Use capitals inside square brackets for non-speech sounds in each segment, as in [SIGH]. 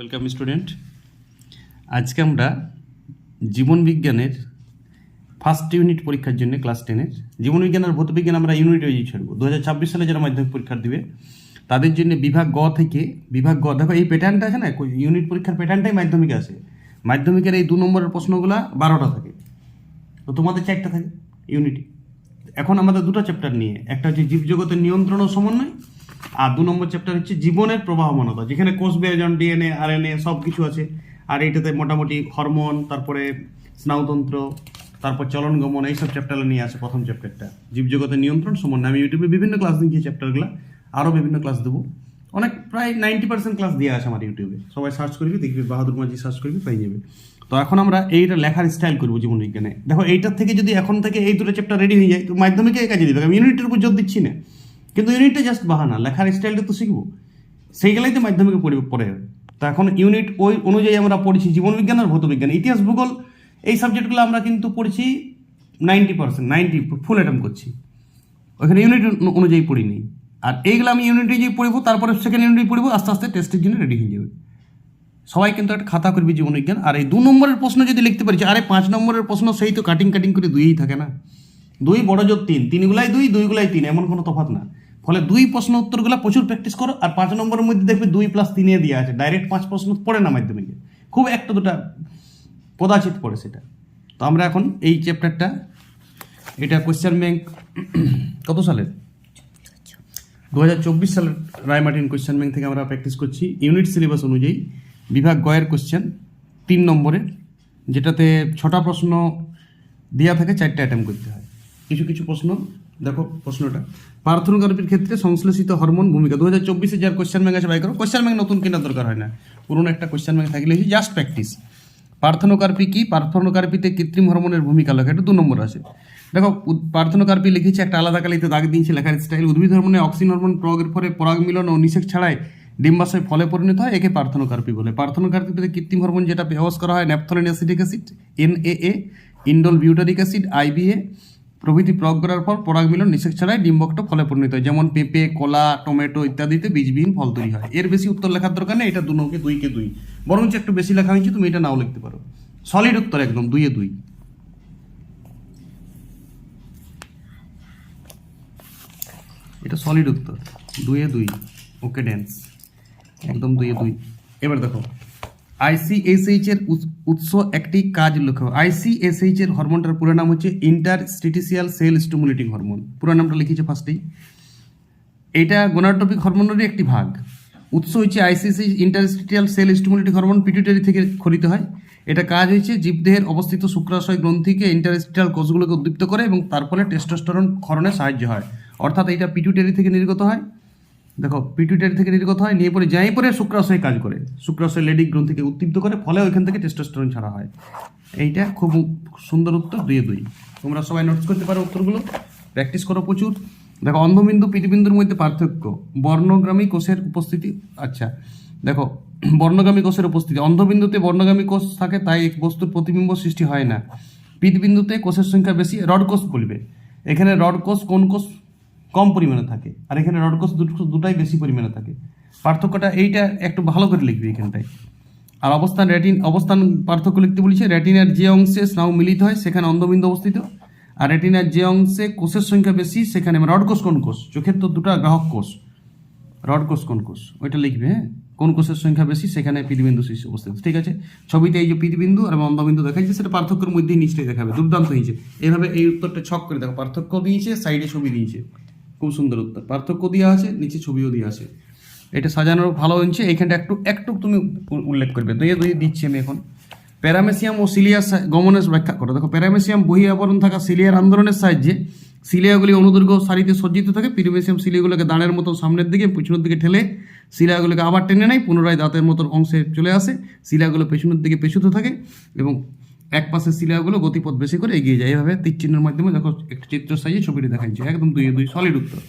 Welcome student আজকে আমরা জীবন বিজ্ঞানের ফার্স্ট ইউনিট পরীক্ষার জন্য ক্লাস টেনের জীবন বিজ্ঞান আর ভৌত বিজ্ঞান আমরা ইউনিট ওয়াইজ ছাড়বো। দু হাজার ছাব্বিশ সালে যারা মাধ্যমিক পরীক্ষা দিবে, তাদের জন্য বিভাগ গ থেকে, বিভাগ গ, দেখো এই প্যাটার্নটা আছে না? ইউনিট পরীক্ষার প্যাটার্নটাই মাধ্যমিকে আসে। মাধ্যমিকের এই দু নম্বরের প্রশ্নগুলো বারোটা থাকে। তো তোমাদের চারটা থাকে ইউনিটি এখন আমাদের দুটো চ্যাপ্টার নিয়ে। একটা হচ্ছে জীবজগতের নিয়ন্ত্রণ ও সমন্বয় আর দু নম্বর চ্যাপ্টার হচ্ছে জীবনের প্রবাহমানতা, যেখানে কোষ বিভাজন ডিএনএ আরএনএ সব কিছু আছে। আর এইটাতে মোটামুটি হরমোন তারপরে স্নায়ুতন্ত্র, তারপর চলন গমন, এইসব চ্যাপ্টার নিয়ে আসে প্রথম চ্যাপ্টারটা জীবজগতের নিয়ন্ত্রণ সমন্বয় আমি ইউটিউবে বিভিন্ন ক্লাস দিচ্ছি চ্যাপ্টারগুলো আরও বিভিন্ন ক্লাস দেবো। অনেক, প্রায় নাইনটি পার্সেন্ট ক্লাস দেওয়া আছে আমার ইউটিউবে সবাই সার্চ করবি, দেখবি, বাহাদুর মাঝি সার্চ করবি, পেয়ে যাবে। তো এখন আমরা এইটা লেখার স্টাইল করব জীবন বিজ্ঞানে। দেখো, এইটার থেকে যদি এখন থেকে এই দুটো চ্যাপ্টার রেডি হয়ে যায়, তো মাধ্যমিকে কাজে দিবে আমি ইউনিটের উপর জোর দিচ্ছি না। কিন্তু ইউনিটটা জাস্ট বাহানা, লেখার স্টাইলটা তো শিখব। সেইগুলাই তো মাধ্যমিকে পড়ে তো এখন ইউনিট ওই অনুযায়ী আমরা পড়েছি জীবনবিজ্ঞান আর ভৌত বিজ্ঞান ইতিহাস, ভূগোল, এই সাবজেক্টগুলো আমরা কিন্তু পড়েছি ninety percent ninety full attempt করছি। ওখানে ইউনিট অনুযায়ী পড়িনি। আর এইগুলো আমি ইউনিট অনুযায়ী পড়ব, তারপরে সেকেন্ড ইউনিট পড়ব, আস্তে আস্তে টেস্টের জন্য রেডি হয়ে যাবে। সবাই কিন্তু একটা খাতা করবে জীবনবিজ্ঞান। আর এই দু নম্বরের প্রশ্ন যদি লিখতে পারছি আরে পাঁচ নম্বরের প্রশ্ন সেই তো কাটিং কাটিং করে দুইই থাকে না। দুই বড় তিন, তিনগুলাই দুই, দুইগুলাই তিন, এমন কোনো তফাৎ না। ফলে দুই প্রশ্ন উত্তরগুলো প্রচুর প্র্যাকটিস করো, আর পাঁচ নম্বরের মধ্যে দেখবে দুই প্লাস তিনে দেওয়া আছে। ডাইরেক্ট পাঁচ প্রশ্ন পড়ে না মাধ্যমিকে। খুব একটা দুটা কদাচিত পড়ে সেটা। তো আমরা এখন এই চ্যাপ্টারটা এটা কোয়েশ্চেন ব্যাংক [COUGHS] কত সালের? দু হাজার চব্বিশ সালের রায়মার্টিন কোয়েশ্চেন ব্যাংক থেকে আমরা প্র্যাকটিস করছি। ইউনিট সিলেবাস অনুযায়ী বিভাগ গয়ের কোয়েশ্চেন তিন নম্বরের যেটাতে ছটা প্রশ্ন দেওয়া থাকে, চারটে অ্যাটেম্প করতে হয়। কিছু কিছু প্রশ্ন দেখো প্রশ্নটা। পার্থনোগ্রাফির ক্ষেত্রে সংশ্লেষিত হরমোন ভূমিকা। দু হাজার চব্বিশে যার কোয়েশ্চেন ব্যাংক আছে বাই কোয়েশ্চেন ব্যাংক নতুন কেনার দরকার হয় না। পুরোনো একটা কোয়েশ্চেন ব্যাংক থাকলে জাস্ট প্র্যাকটিস পার্থনোকার্পি কি? পার্থনোকার্পিতে কৃত্রিম হরমোনের ভূমিকা লেখা এটা দু নম্বর আছে। দেখো পার্থনোকার্পি লিখেছে একটা আলাদা কালিতে দাগ দিয়েছে, লেখার স্টাইল উদ্ভিদ হরমোনে অক্সিন হরমোন প্রয়োগের পরে পরাগ মিলন ও নিষেক ছাড়াই ডিম্বাশয় ফলে পরিণত হয়, একে পার্থনোকার্পি বলে। পার্থনোকার্পিতে কৃত্রিম হরমোন যেটা ব্যবহার করা হয়, naphthalene acidic acid NAA indole butyric acid IBA প্রভৃতি প্রয়োগ করার পর পরাগ মিলন নিষেক ছাড়াই ডিম্বকটা ফলে পরিণত হয়। যেমন পেঁপে, কলা, টমেটো ইত্যাদিতে বীজবিহীন ফল তৈরি হয়। এর বেশি উত্তর লেখার দরকার নেই, এটা দু নৌকে দুইকে দুই বরঞ্চ একটু বেশি লেখা হয়েছে, তুমি এটা নাও লিখতে পারো। সলিড উত্তর একদম দুইয়ে দুই। এটা সলিড উত্তর দুইয়ে দুই। ওকে ড্যান্স একদম দুইয়ে দুই। এবার দেখো। আইসিএসএইচ এর উৎস- একটি কাজ লেখো আইসিএসএইচ এর হরমোনটার পুরো নাম হচ্ছে ইন্টারস্টিটিসিয়াল সেল স্টিমুলেটিং হরমোন পুরো নামটা লিখেছে ফার্স্টেই এটা গোনাটোপিক হরমোনেরই একটি ভাগ। উৎস হচ্ছে ICC interstitial cell stimulating hormone pituitary থেকে খরিত হয়। এটা কাজ হয়েছে জীবদেহের অবস্থিত শুক্রাশয় গ্রন্থিকে ইন্টারস্টিটিয়াল কোষগুলোকে উদ্দীপ্ত করে এবং তার ফলে টেস্টোস্টেরন ক্ষরণে সাহায্য হয়। অর্থাৎ এটা পিটুইটারি থেকে নির্গত হয়। দেখো পিটুইটারি থেকে নির্গত হয়, নিয়ে পরে যাই পরে শুক্রাশয় কাজ করে। শুক্রাশয় লেডি গ্রন্থিকে উদ্দীপ্ত করে, ফলে ওইখান থেকে টেস্টোস্টেরন ছাড়া হয়। এইটা খুব সুন্দর উত্তর, দুয়ে দুই। তোমরা সবাই নোটস করতে পারো উত্তরগুলো। প্র্যাকটিস করো প্রচুর। দেখো, অন্ধবিন্দু পিটিবিন্দুর মধ্যে পার্থক্য। বর্ণগ্রামী কোষের উপস্থিতি আচ্ছা। দেখো, বর্ণগামী কোষের উপস্থিতি। অন্ধবিন্দুতে বর্ণগামী কোষ থাকে, তাই এক বস্তুর প্রতিবিম্ব সৃষ্টি হয় না। পিটবিন্দুতে কোষের সংখ্যা বেশি, রড কোষ বলবে। এখানে রড কোষ কোন কোষ কম পরিমাণে থাকে। আর এখানে রড কোষ দুটো দুটাই বেশি পরিমাণে থাকে। পার্থক্যটা এইটা একটু ভালো করে লিখবি এখানটায়। আর অবস্থান রেটিন অবস্থান পার্থক্য লিখতে বলেছে, রেটিনার যে অংশে স্নায়ু মিলিত হয়, সেখানে অন্ধবিন্দু অবস্থিত। আর রেটিনার যে অংশে কোষের সংখ্যা বেশি, সেখানে রড কোষ কোন কোষ? চোখের তো দুটো গ্রাহক কোষ। রড কোষ কোন কোষ? ওইটা লিখবে হ্যাঁ? কোন কোষের সংখ্যা বেশি, সেখানে পিদিবিন্দু শীর্ষে অবস্থিত। ঠিক আছে? ছবিতে এই যে পিদিবিন্দু আর অন্ধবিন্দু দেখা যাচ্ছে সেটা পার্থক্যের মধ্যেই নিচটাই দেখাবে, দুর্দান্ত হয়েছে। এইভাবে এই উত্তরটা ছক করে দেখো, পার্থক্য দিয়েছে, সাইডে ছবি দিয়েছে। খুব সুন্দর উত্তর। পার্থক্য দেওয়া আছে, নিচে ছবিও দেওয়া আছে। এটা সাজানোর ভালো হচ্ছে এইখানটা একটু একটু তুমি উল্লেখ করবে। দুয়ে দুই দিচ্ছি আমি এখন। প্যারামেসিয়াম ও সিলিয়া সা- গমনের ব্যাখ্যা করো। দেখো, প্যারামেসিয়াম বহি আবরণ থাকা সিলিয়ার আন্দোলনের সাহায্যে সিলিয়াগুলি অনুদৈর্ঘ্য সারিতে সজ্জিত থাকে। পিরিমেসিয়াম সিলিয়াগুলোকে দাঁড়ের মতো সামনের দিকে, পিছনের দিকে ঠেলে শিলাগুলোকে আবার টেনে নেয়। পুনরায় দাঁতের মতো অংশে চলে আসে। শিলাগুলো পেছনের দিকে পেছুতে থাকে এবং এক পাশের শিলাগুলো গতিপথ বেশি করে এগিয়ে যায়। এভাবে তীর চিহ্নের মাধ্যমে দেখো একটা চিত্র সাইজে ছবিটি দেখাচ্ছে। একদম দুই দুই সলিড উত্তর।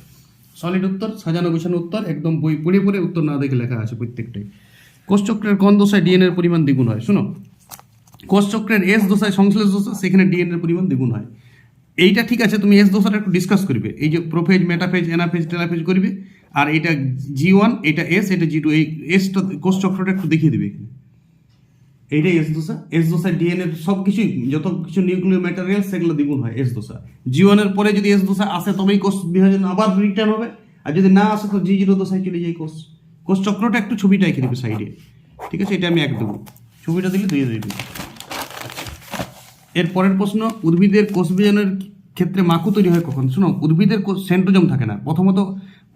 সলিড উত্তর, সাজানো গোছানো উত্তর, একদম বই পড়ে পড়ে উত্তর না দেখে লেখা আছে প্রত্যেকটাই। কোষচক্রের কোন দশায় ডিএনএর পরিমাণ দ্বিগুণ হয়? শোনো, কোষচক্রের এস দশায় সংশ্লেষ দশা, সেখানে ডিএনএর পরিমাণ দ্বিগুণ হয়। এইটা ঠিক আছে, তুমি এস দোসাটা একটু ডিসকাস করবে। এই যে প্রোফেজ মেটাফেজ এনাফেজ টেলাফেজ করবে, আর এটা জি ওয়ান এটা এস এটা জি টু এই এসটা কোষ চক্রটা একটু দেখিয়ে দিবে এখানে। এইটাই এস দোসা এস দোসা ডিএনএ সব কিছুই যত কিছু নিউক্লিয় ম্যাটেরিয়াল সেগুলো দ্বিগুণ হয় এস দোসা জি ওয়ানের পরে যদি এস দোসা আসে, তবেই কোষ বিভাজন আবার রিটার্ন হবে। আর যদি না আসে, তো জি জিরো দোসায় চলে যায় কোষ কোষ চক্রটা একটু ছবিটা এঁকে দেবে সাইডে ঠিক আছে? এটা আমি এক দেবো ছবিটা দিলে দিয়ে দেবে। এর পরের প্রশ্ন, উদ্ভিদের কোষ বিভাজনের ক্ষেত্রে মাকু তৈরি হয় কখন? শুনো, উদ্ভিদের সেন্ট্রোজম থাকে না। প্রথমত,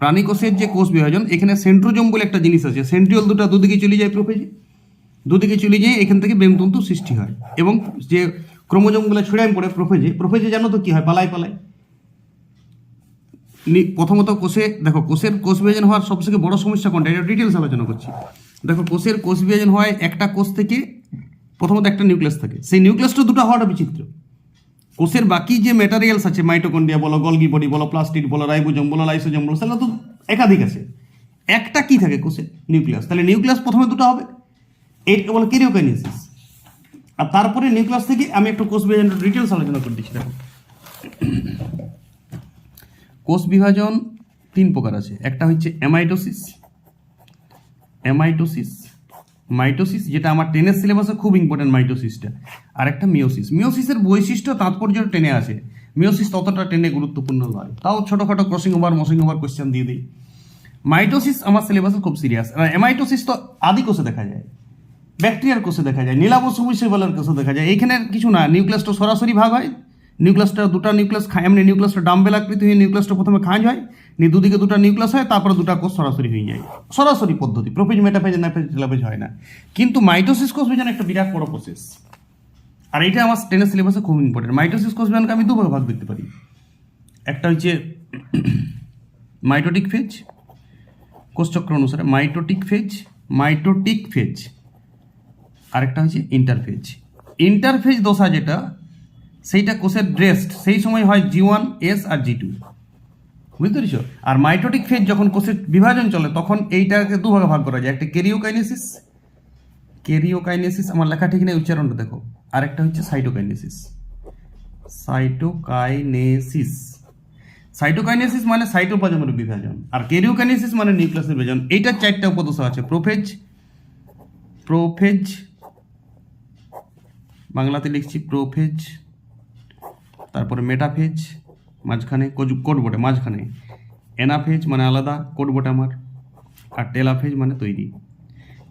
প্রাণী কোষের যে কোষ বিভাজন, এখানে সেন্ট্রোজম বলে একটা জিনিস আছে। সেন্ট্রিওল দুটো দুদিকে চলে যায় প্রোফেজে দুদিকে চলে যায়, এখান থেকে বেমতন্তু সৃষ্টি হয়। এবং যে ক্রোমোজমগুলো ছড়ায় পড়ে প্রোফেজে প্রোফেজে জানো তো কি হয়? পালায় পালায়। প্রথমত কোষে, দেখো, কোষের কোষ বিভাজন হওয়ার সবথেকে বড় সমস্যা কোনটা? এটা ডিটেলস আলোচনা করছি। দেখো, কোষের কোষ বিভাজন হয় একটা কোষ থেকে, প্রথমত একটা নিউক্লিয়াস থাকে। সেই নিউক্লিয়াসটা দুটো হওয়াটা বিচিত্র। কোষের বাকি যে ম্যাটেরিয়ালস আছে মাইটোকন্ড্রিয়া বলো, গলগি বডি বলো প্লাস্টিড বলো, রাইবোজম বলো লাইসোজম বলো, সেগুলো তো একাধিক আছে। একটা কি থাকে কোষে? নিউক্লিয়াস। তাহলে নিউক্লিয়াস প্রথমে দুটো হবে। এইটাকে বলে কেরিওকাইনেসিস। আর তারপরে নিউক্লিয়াস থেকে আমি একটু কোষ বিভাজন ডিটেলস আলোচনা করে দিচ্ছি, দেখো। কোষ বিভাজন তিন প্রকার আছে। একটা হচ্ছে অ্যামাইটোসিস অ্যামাইটোসিস মাইটোসিস যেটা আমার টেনের সিলেবাসে খুব ইম্পর্টেন্ট মাইটোসিসটা আর একটা মিওসিস মিওসিসের বৈশিষ্ট্য তাৎপর্য টেনে আছে মিওসিস ততটা টেনে গুরুত্বপূর্ণ নয়। তাও ছোটোখাটো ক্রসিং ওভার মসিং ওভার কোয়েশ্চেন দিয়ে দিই। মাইটোসিস আমার সিলেবাসে খুব সিরিয়াস আর অ্যামাইটোসিস তো আদি কোষে দেখা যায়। ব্যাকটেরিয়ার কোষে দেখা যায় নীলাবসুমিসেবলের কোষে দেখা যায়। এইখানে কিছু না নিউক্লিয়াসটা সরাসরি ভাগ হয়। নিউক্লিয়াসটা দুটো নিউক্লিয়াস খায় এমনি নিউক্লিয়াসটা ডাম্বেল আকৃতি হয়ে নিউক্লিয়াসটা প্রথমে খাঁজ হয়, নিয়ে দুদিকে দুটো নিউক্লিয়াস হয়, তারপরে দুটো কোষ সরাসরি হয়ে যায়। সরাসরি পদ্ধতি, প্রোফেজ, মেটাফেজ নাফেজ টেলাফেজ হয় না। কিন্তু মাইটোসিস কোষ বিভাজন একটা বিরাট বড় প্রসেস আর এটা আমার টেনের সিলেবাসে খুব ইম্পর্টেন্ট মাইটোসিস কোষ বিভাজনকে আমি দুভাগে ভাগ দিতে পারি। একটা হচ্ছে মাইটোটিক ফেজ কোষচক্র অনুসারে মাইটোটিক ফেজ মাইটোটিক ফেজ। আরেকটা হচ্ছে ইন্টারফেজ ইন্টারফেজ দশা যেটা, সেইটা কোষের ড্রেস্ট সেই সময় হয় জি ওয়ান এস আর জি টু বুঝতে পেরেছ? আর মাইটোটিক ফেজ যখন কোষের বিভাজন চলে, তখন এইটাকে দুভাগে ভাগ করা যায়। একটা কেরিওকাইনেসিস কেরিওকাইনেসিস, আমার লেখা ঠিক নেই, উচ্চারণটা দেখো। আরেকটা হচ্ছে সাইটোকাইনেসিস সাইটোকাইনেসিস সাইটোকাইনেসিস মানে সাইটোপ্লাজমের বিভাজন, আর কেরিওকাইনেসিস মানে নিউক্লিয়াসের বিভাজন। এইটার চারটা উপদশা আছে। প্রোফেজ প্রোফেজ বাংলাতে লিখছি প্রোফেজ, তারপরে মেটাফেজ, মাঝখানে কোজ- কোড বটে, মাঝখানে। এনাফেজ মানে আলাদা, কোড বটে আমার। আর টেলাফেজ মানে তৈরি।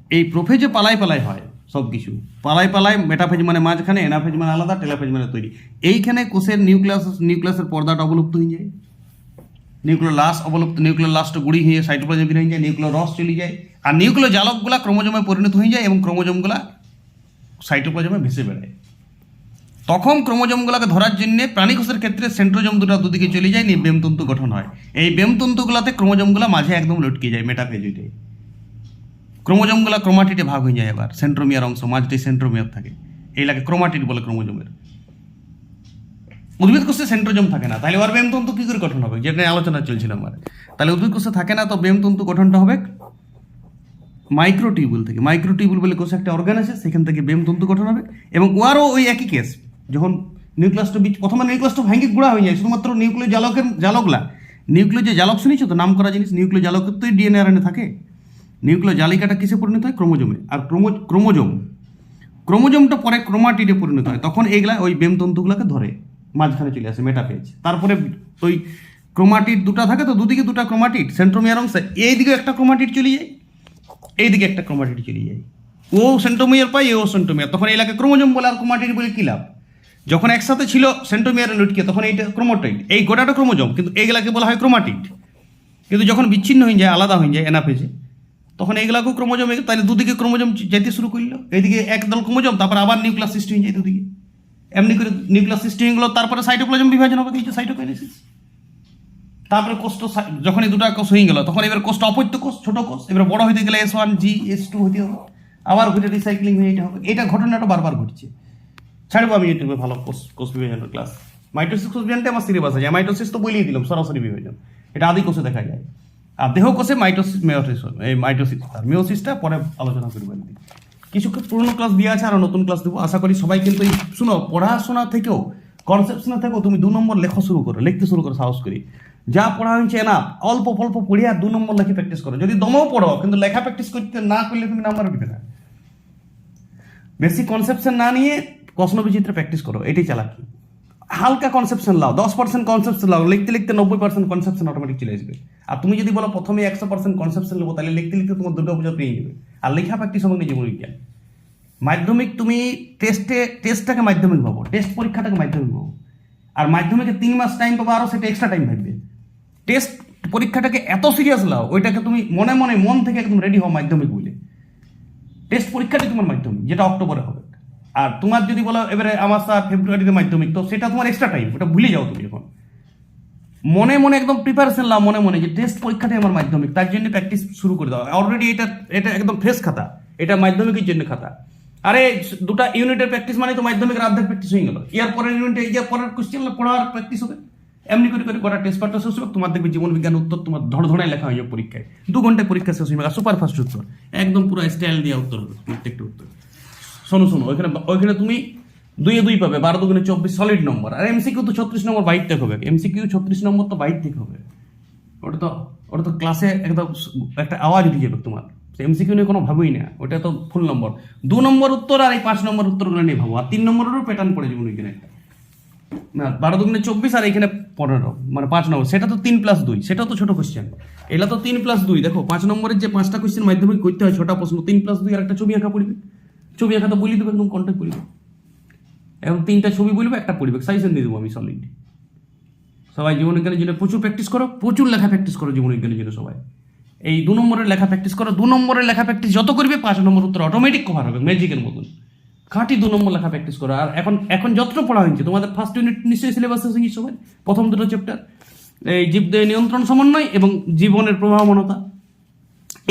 এই প্রোফেজে পালাই পালাই হয় সব কিছু পালাই পালাই মেটাফেজ মানে মাঝখানে, এনাফেজ মানে আলাদা, টেলাফেজ মানে তৈরি। এইখানে কোষের নিউক্লিয়াস, নিউক্লিয়াসের পর্দাটা অবলুপ্ত হয়ে যায়। নিউক্লিয়ার লাস অবলুপ্ত, নিউক্লিয়ার লাস্ট গুড়ি হয়ে সাইটোপ্লাজম বেরিয়ে যায়, নিউক্লিয়ার রস চলে যায়। আর নিউক্লিয় জালকগুলা ক্রোমোজমে পরিণত হয়ে যায় এবং ক্রোমোজমগুলা সাইটোপ্লাজমে ভেসে বেড়ায়। তখন ক্রোমোজমগুলোকে ধরার জন্য প্রাণীকোষের ক্ষেত্রে সেন্ট্রোজম দুটো দুদিকে চলে যায়, নিয়ে বেমতন্তু গঠন হয়। এই বেমতন্তুগুলোতে ক্রোমোজমগুলো মাঝে একদম লটকে যায় মেটাফেজ ওইটাই ক্রোমোজমগুলো ক্রোমাটিটে ভাগ হয়ে যায় এবার, সেন্ট্রোমিয়ার অংশ মাঝটাই সেন্ট্রোমিয়ার থাকে। এই লাগে ক্রোমাটিড বলে ক্রোমোজমের। উদ্ভিদ কোষে সেন্ট্রোজম থাকে না, তাহলে ওর বেমতন্তু কী করে গঠন হবে? যেটা নিয়ে আলোচনা চলছিল আমার। তাহলে উদ্ভিদ কোষে থাকে না, তো বেমতন্তু গঠনটা হবে মাইক্রোটিউবুল থেকে মাইক্রোটিউবুল বলে কোষে একটা অর্গান আছে, সেখান থেকে বেম তন্তু গঠন হবে এবং ওয়ারও ওই একই কেস যখন নিউক্লিয়াসটা বীজ প্রথমে নিউক্লিয়াসটা ভেঙে গুঁড়া হয়ে যায়, শুধুমাত্র নিউক্লিয় জালকের জালকলা নিউক্লিয় যে জালক শুনেছো তো? নাম করা জিনিস নিউক্লিয় জালকের তো ডিএনএ আরএনএ থাকে। নিউক্লিয় জালিকাটা কিসে পরিণত হয়? ক্রোমোজোমে। আর ক্রোমো, ক্রোমোজোম, ক্রোমোজোমটা পরে ক্রোমাটিডে পরিণত হয়, তখন এইগুলা ওই বেম তন্তুগুলোকে ধরে, মাঝখানে চলে আসে মেটাফেজ তারপরে ওই ক্রোমাটিড দুটা থাকে তো, দুদিকে দুটা ক্রোমাটিড সেন্ট্রোমিয়ার অংশে এইদিকে একটা ক্রোমাটিড চলে যায়। এইদিকে একটা ক্রোমাটিড চলে যায়। ও সেন্টোমিয়ার পাই ও সেন্টোমিয়ার তখন এই লাগে ক্রোমোজোম বলে আর ক্রোমাটিড বলে কী লাভ? যখন একসাথে ছিল সেন্ট্রোমিয়ার লুটকে তখন এইটা ক্রোমোটাইড এই গোটাটা ক্রোমোজোম কিন্তু এইগুলাকে বলা হয় ক্রোমাটিড কিন্তু যখন বিচ্ছিন্ন হয়ে যায়, আলাদা হয়ে যায় এনাফেজে তখন এইগুলাকেও ক্রোমোজোম তাহলে দুদিকে ক্রোমোজোম যেতে শুরু করল। এইদিকে একদল ক্রোমোজোম তারপর আবার নিউক্লিয়াস সৃষ্টি হয়ে যায় দুদিকে। এমনি করে নিউক্লিয়াস সৃষ্টি হয়ে তারপরে সাইটোপ্লাজম বিভাজন হবে, কিছু সাইটোকাইনেসিস তারপরে কোষ তো সা- যখন এই দুটা কোষ হয়ে গেল, তখন এবার কোষটা অপত্য কোষ, ছোট কোষ, এবার বড় হইতে গেলে S one G S two হইতে হবে। আবার ঘুরে রিসাইক্লিং হয়ে এটা হবে। এটা ঘটনাটা বারবার ঘটছে। ছাড়বো আমি ইউটিউবে ভালো কোষ কোষ বিভাজনের ক্লাস মাইটোসিস কোষ বিভাজনটা আমার সিলেবাস আছে। মাইটোসিস তো বলিয়ে দিলাম, সরাসরি বিভাজন। এটা আদি কোষে দেখা যায়। আর দেহ কোষে মাইটোসিস মেয়োসিস এই মাইটোসিস আর মিওসিসটা পরে আলোচনা করবেন কিছু পুরনো ক্লাস দিয়ে আছে, আর নতুন ক্লাস দেবো। আশা করি সবাই কিন্তু শুনো, পড়াশোনা থেকেও কনসেপশনে থেকেও তুমি দু নম্বর লেখা শুরু করো, লিখতে শুরু করো, সাহস করি। যা পড়া হয়েছে না অল্প অল্প পড়িয়া দু নম্বর লেখে প্র্যাকটিস করো। যদি দমেও পড়ো, কিন্তু লেখা প্র্যাকটিস করতে না করলে তুমি নাম্বার উঠবে না। বেশি কনসেপশন না নিয়ে প্রশ্ন বিচিত্র প্র্যাকটিস করো, এটাই চালাকি। হালকা কনসেপশন লাও, দশ পার্সেন্ট কনসেপশন লাও, লিখতে লিখতে নব্বই পার্সেন্ট কনসেপশন অটোমেটিক চলে আসবে। আর তুমি যদি বলো প্রথমে একশো পার্সেন্ট কনসেপশন নেব, তাহলে লিখতে লিখতে তোমার দুর্গা পূজা পেয়ে যাবে। আর লেখা প্র্যাকটিস হবে না জীবন বিজ্ঞান মাধ্যমিক তুমি টেস্টে টেস্টটাকে মাধ্যমিক ভাবো টেস্ট পরীক্ষাটাকে মাধ্যমিক ভাবো। আর মাধ্যমিকে তিন মাস টাইম পাবো আরও সেটা এক্সট্রা টাইম ভাববে টেস্ট পরীক্ষাটাকে এত সিরিয়াস লাও, ওইটাকে তুমি মনে মনে মন থেকে একদম রেডি হও মাধ্যমিক বলে টেস্ট পরীক্ষাটাই তোমার মাধ্যমিক, যেটা অক্টোবরে হবে। আর তোমার যদি বলো, এবারে আমার স্যার ফেব্রুয়ারিতে মাধ্যমিক, তো সেটা তোমার এক্সট্রা টাইম ওটা ভুলে যাও তুমি এখন। মনে মনে একদম প্রিপারেশন লাও, মনে মনে যে টেস্ট পরীক্ষাটাই আমার মাধ্যমিক, তার জন্য প্র্যাকটিস শুরু করে দাও। অলরেডি এটা এটা একদম ফ্রেশ খাতা, এটা মাধ্যমিকের জন্য খাতা। আরে, দুটা ইউনিটের প্র্যাকটিস মানে তো মাধ্যমিকের আর্ধেক প্র্যাকটিস হয়ে গেল। ইয়ার পরের ইউনিটে ইয়ার পরের কোশ্চেন পড়ার প্র্যাকটিস হবে। এমনি করে করে করা টেস্ট পার্টটা শেষ হোক তোমার দেখবে জীবন বিজ্ঞান উত্তর তোমার ধড় ধড়াই লেখা হয়ে যাবে পরীক্ষায়। দু ঘন্টায় পরীক্ষা শেষ হয়ে যাবে সুপার ফাস্ট উত্তর। একদম পুরো স্টাইল দিয়ে উত্তর হবে, প্রত্যেকটা উত্তর। শোনো শোনো, ওইখানে ওইখানে তুমি দুইয়ে দুই পাবে, বারো দুগুণে চব্বিশ সলিড নম্বর আর এমসিকিউ তো ছত্রিশ নম্বর বাইর থেকে হবে। এমসিকিউ ছত্রিশ নম্বর তো বাইর থেকে হবে। ওটা তো ওটা তো ক্লাসে একদম একটা আওয়াজ উঠে যাবে তোমার। এমসিকিউ নিয়ে কোনো ভাবই না, ওটা তো ফুল নম্বর দু নম্বর উত্তর আর এই পাঁচ নম্বর উত্তরগুলো নিয়ে ভাবো, আর তিন নম্বরেরও প্যাটার্ন পড়ে যাবে ওইখানে একটা। না, বারো দুগুণে চব্বিশ আর এখানে পনেরো মানে পাঁচ নম্বর। সেটা তো তিন প্লাস দুই সেটা তো ছোটো কোশ্চেন এটা তো তিন প্লাস দুই, দেখো, পাঁচ নম্বরের যে পাঁচটা কোশ্চেন মাধ্যমিক করতে হয়, ছোটা প্রশ্ন, তিন প্লাস দুই আর একটা ছবি আঁকা পড়বে। ছবি আঁকা তো বলি দেবে, একদম কন্ট্যাক্ট পড়বে এবং তিনটা ছবি বলবে, একটা পড়বে সাইজেন দিয়ে দেবো আমি সলিড সবাই জীবনবিজ্ঞানের জন্য প্রচুর প্র্যাকটিস করো, প্রচুর লেখা প্র্যাকটিস করো জীবনবিজ্ঞানের জন্য সবাই। এই দু নম্বরের লেখা প্র্যাকটিস করো, দু নম্বরের লেখা প্র্যাকটিস যত করবে, পাঁচ নম্বর উত্তর অটোমেটিক কভার হবে ম্যাজিকের মতন। খাঁটি দু নম্বর লেখা প্র্যাকটিস করো। আর এখন এখন যতটা পড়া হয়েছে, তোমাদের ফার্স্ট ইউনিট নিশ্চয়ই সিলেবাস শেষ হয়েছে সবাই? প্রথম দুটো চ্যাপ্টার এই জীবদেহ নিয়ন্ত্রণ সমন্বয় এবং জীবনের প্রভাবমনতা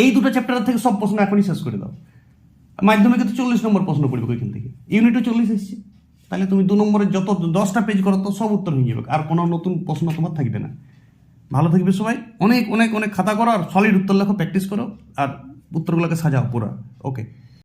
এই দুটো চ্যাপ্টার থেকে সব প্রশ্ন এখনই শেষ করে দাও। মাধ্যমিকে তো চল্লিশ নম্বর প্রশ্ন পড়বে ওইখান থেকে? ইউনিটও চল্লিশ এসছে। তাহলে তুমি দু নম্বরের যত দশটা পেজ করো, তো সব উত্তর হয়ে যাবে। আর কোনো নতুন প্রশ্ন তোমার থাকবে না। ভালো থাকবে সবাই। অনেক অনেক অনেক খাতা করো আর সলিড উত্তর লেখো প্র্যাকটিস করো। আর উত্তরগুলোকে সাজাও পুরো। ওকে